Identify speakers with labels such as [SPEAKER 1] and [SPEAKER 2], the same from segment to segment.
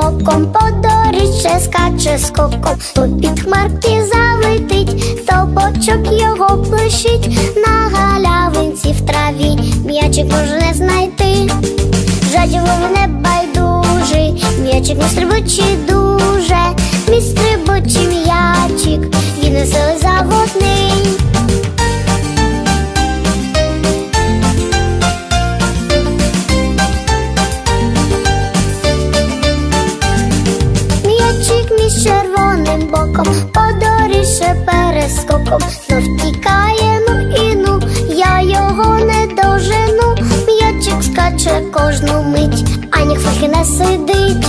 [SPEAKER 1] боком, по доріжче скаче скоком, Попід хмарки залетить, Стовпочок його плещить, на галявинці в траві м'ячик можна знайти, жаділо не байдужий, м'ячик не стрибучий дуже, мій стрибучий м'ячик, він веселий заводний. М'ячик червоним боком, подоріше перескоком, но втікає, ну і ну, я його не дожену. М'ячик скаче кожну мить, ані ніхто не сидить.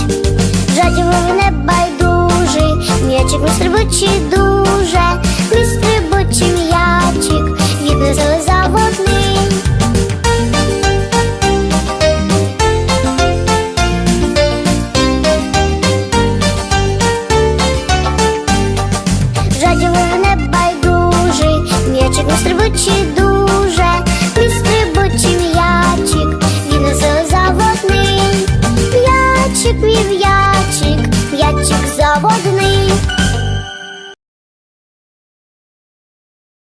[SPEAKER 1] Жадібов не байдужий, м'ячик не стрибучий дуже, Раділи небайдужий, м'ячик не стрибучий дуже, мій стрибучий м'ячик, він веселий заводний, м'ячик, мій м'ячик, м'ячик заводний.